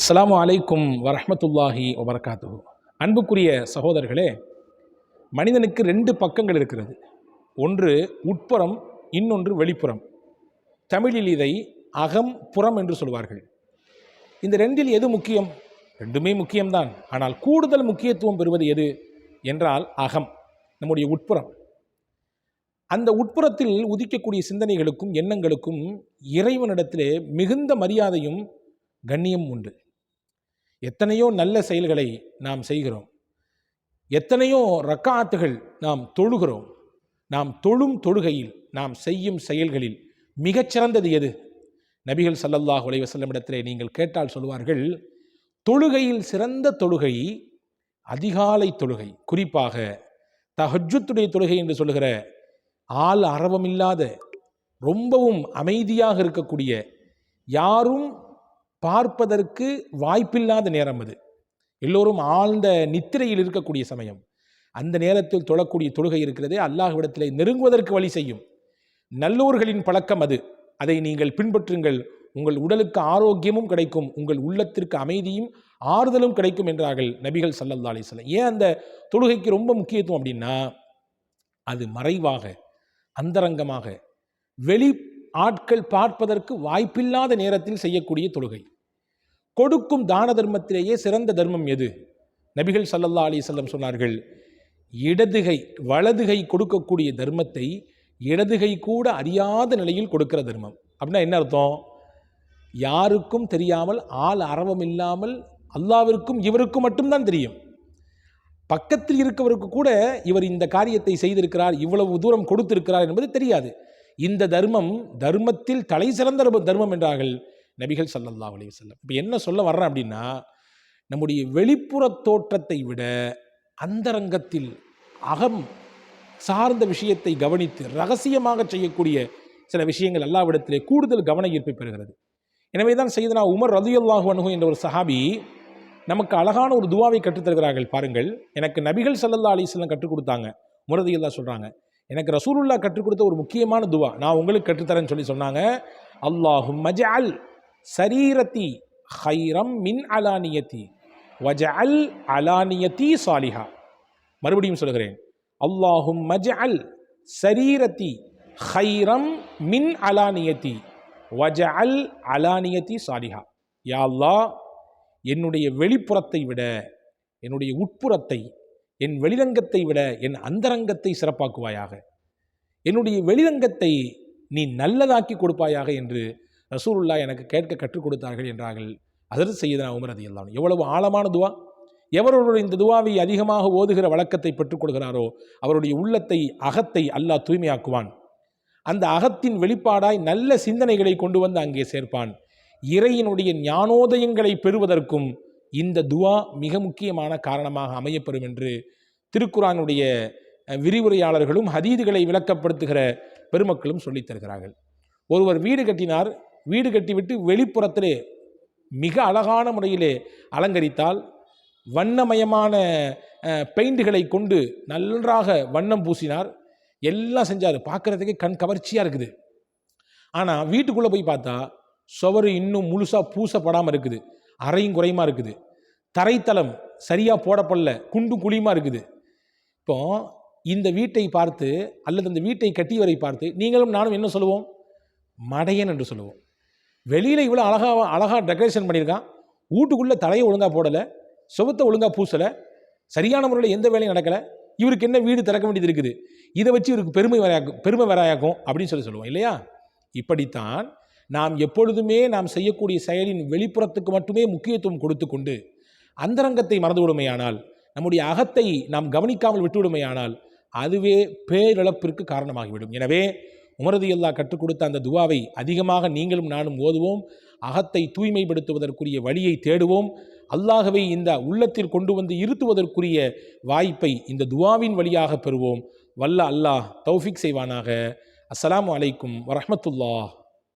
அஸ்லாம் அலைக்கும் வரஹ்மத்துல்லாஹி வபர்காத்து அன்புக்குரிய சகோதரர்களே மனிதனுக்கு ரெண்டு பக்கங்கள் இருக்கிறது. ஒன்று உட்புறம் இன்னொன்று வெளிப்புறம். தமிழில் இதை அகம் புறம் என்று சொல்வார்கள். இந்த ரெண்டில் எது முக்கியம்? ரெண்டுமே முக்கியம்தான். ஆனால் கூடுதல் முக்கியத்துவம் பெறுவது எது என்றால் அகம் நம்முடைய உட்புறம். அந்த உட்புறத்தில் உதிக்கக்கூடிய சிந்தனைகளுக்கும் எண்ணங்களுக்கும் இறைவனிடத்திலே மிகுந்த மரியாதையும் கண்ணியம் உண்டு. எத்தனையோ நல்ல செயல்களை நாம் செய்கிறோம். எத்தனையோ ரக்காத்துகள் நாம் தொழுகிறோம். நாம் தொழும் தொழுகையில் நாம் செய்யும் செயல்களில் மிகச்சிறந்தது எது? நபிகள் சல்லல்லாஹ் உலைவசல்லமிடத்திலே இடத்திலே நீங்கள் கேட்டால் சொல்வார்கள் தொழுகையில் சிறந்த தொழுகை அதிகாலை தொழுகை. குறிப்பாக தஹஜுத்துடைய தொழுகை என்று சொல்லுகிற ஆள் அரவமில்லாத ரொம்பவும் அமைதியாக இருக்கக்கூடிய யாரும் பார்ப்பதற்கு வாய்ப்பில்லாத நேரம் அது. எல்லோரும் ஆழ்ந்த நித்திரையில் இருக்கக்கூடிய சமயம். அந்த நேரத்தில் தொழக்கூடிய தொழுகை இருக்கிறதே அல்லாஹ்விடத்திலே நெருங்குவதற்கு வழி செய்யும். நல்லோர்களின் பழக்கம் அது. அதை நீங்கள் பின்பற்றுங்கள். உங்கள் உடலுக்கு ஆரோக்கியமும் கிடைக்கும். உங்கள் உள்ளத்திற்கு அமைதியும் ஆறுதலும் கிடைக்கும் என்றார்கள் நபிகள் சல்லல்லா அலைஹி ஏன் அந்த தொழுகைக்கு ரொம்ப முக்கியத்துவம் அப்படின்னா அது மறைவாக அந்தரங்கமாக வெளி ஆட்கள் பார்ப்பதற்கு வாய்ப்பில்லாத நேரத்தில் செய்யக்கூடிய தொழுகை. கொடுக்கும் தான தர்மத்திலேயே சிறந்த தர்மம் எது? நபிகள் சல்லல்லா அலி வஸல்லம் சொன்னார்கள் இடதுகை வலதுகை கொடுக்கக்கூடிய தர்மத்தை இடதுகை கூட அறியாத நிலையில் கொடுக்கிற தர்மம். அப்படின்னா என்ன அர்த்தம்? யாருக்கும் தெரியாமல் ஆள் அரவம் இல்லாமல் அல்லாவிற்கும் இவருக்கும் மட்டும்தான் தெரியும். பக்கத்தில் இருக்கவருக்கு கூட இவர் இந்த காரியத்தை செய்திருக்கிறார் இவ்வளவு தூரம் கொடுத்திருக்கிறார் என்பது தெரியாது. இந்த தர்மம் தர்மத்தில் தலை சிறந்த தர்மம் என்றார்கள் நபிகள் சல்லல்லா அலி வல்லம் இப்போ என்ன சொல்ல வர்றேன் அப்படின்னா நம்முடைய வெளிப்புற தோற்றத்தை விட அந்தரங்கத்தில் அகம் சார்ந்த விஷயத்தை கவனித்து ரகசியமாக செய்யக்கூடிய சில விஷயங்கள் அல்லாவிடத்திலே கூடுதல் கவன ஈர்ப்பை பெறுகிறது. எனவே தான் செய்தனா உமர் ரலியல்லாஹு அன்ஹு என்ற ஒரு சஹாபி நமக்கு அழகான ஒரு துவாவை கற்றுத்தருகிறார்கள். பாருங்கள் எனக்கு நபிகள் சல்லல்லா அலிஸ்லாம் கற்றுக் கொடுத்தாங்க. முரதியெல்லாம் சொல்கிறாங்க எனக்கு ரசூலுல்லா கற்றுக் கொடுத்த ஒரு முக்கியமான துவா. நான் உங்களுக்கு கற்றுத்தரேன்னு சொல்லி சொன்னாங்க. அல்லாஹும் மஜஅல் சரீரத்தி ஹைரம் மின் அலானியத்தி வஜஅல் அலானியத்தி சாலிஹா. மறுபடியும் சொல்கிறேன். அல்லாஹும் மஜஅல் சரீரத்தி ஹைரம் மின் அலானியத்தி வஜஅல் அலானியத்தி சாலிஹா. யா அல்லாஹ் என்னுடைய வெளிப்புறத்தை விட என்னுடைய உட்புறத்தை என் வெளிரங்கத்தை விட என் அந்தரங்கத்தை சிறப்பாக்குவாயாக. என்னுடைய வெளிரங்கத்தை நீ நல்லதாக்கி கொடுப்பாயாக என்று ரசூலுல்லா எனக்கு கேட்க கற்றுக் கொடுத்தார்கள் என்றார்கள். அதற்கு செய்தனா உமர் அது எல்லாம் எவ்வளவு ஆழமான துவா. எவருடைய இந்த துவாவை அதிகமாக ஓதுகிற வழக்கத்தை பெற்றுக்கொள்கிறாரோ அவருடைய உள்ளத்தை அகத்தை அல்லாஹ் தூய்மையாக்குவான். அந்த அகத்தின் வெளிப்பாடாய் நல்ல சிந்தனைகளை கொண்டு வந்து அங்கே சேர்ப்பான். இறையினுடைய ஞானோதயங்களை பெறுவதற்கும் இந்த துவா மிக முக்கியமான காரணமாக அமையப்பெறும் என்று திருக்குரானுடைய விரிவுரையாளர்களும் ஹதீதுகளை விளக்கப்படுத்துகிற பெருமக்களும் சொல்லித் தருகிறார்கள். ஒருவர் வீடு கட்டினார் வீடு கட்டிவிட்டு வெளிப்புறத்திலே மிக அழகான முறையிலே அலங்கரித்தால் வண்ணமயமான பெயிண்டுகளை கொண்டு நன்றாக வண்ணம் பூசினார். எல்லாம் செஞ்சார். பார்க்குறதுக்கே கண் கவர்ச்சியாக இருக்குது. ஆனால் வீட்டுக்குள்ளே போய் பார்த்தா சுவரு இன்னும் முழுசாக பூசப்படாமல் இருக்குது. அறையும் குறையுமா இருக்குது? தரைத்தளம் சரியாக போடப்படல குண்டு குழியுமா இருக்குது? இப்போ இந்த வீட்டை பார்த்து அல்லது இந்த வீட்டை கட்டியவரை பார்த்து நீங்களும் நானும் என்ன சொல்லுவோம்? மடையன் என்று சொல்லுவோம். வெளியில் இவ்வளோ அழகாக அழகாக டெக்கரேஷன் பண்ணியிருக்கான். வீட்டுக்குள்ளே தலையை ஒழுங்காக போடலை சுவத்தை ஒழுங்காக பூசலை சரியான முறையில் எந்த வேலையும் நடக்கலை. இவருக்கு என்ன வீடு திறக்க வேண்டியது இருக்குது? இதை வச்சு இவருக்கு பெருமை வரையாக்கும் பெருமை வரையாக்கும் அப்படின்னு சொல்லி சொல்லுவோம் இல்லையா? இப்படித்தான் நாம் எப்பொழுதுமே நாம் செய்யக்கூடிய செயலின் வெளிப்புறத்துக்கு மட்டுமே முக்கியத்துவம் கொடுத்து கொண்டு அந்தரங்கத்தை மறந்துவிடுமையானால் நம்முடைய அகத்தை நாம் கவனிக்காமல் விட்டுவிடுமையானால் அதுவே பேரிழப்பிற்கு காரணமாகிவிடும். எனவே உமரது எல்லா கற்றுக் கொடுத்த அந்த துவாவை அதிகமாக நீங்களும் நானும் ஓதுவோம். அகத்தை தூய்மைப்படுத்துவதற்குரிய வழியை தேடுவோம். அல்லாகவே இந்த உள்ளத்தில் கொண்டு வந்து இருத்துவதற்குரிய வாய்ப்பை இந்த துவாவின் வழியாக பெறுவோம். வல்ல அல்லாஹ் தௌஃபிக் செய்வானாக. அஸ்லாம் அலைக்கும் வரஹ்மத்துல்லாஹ்.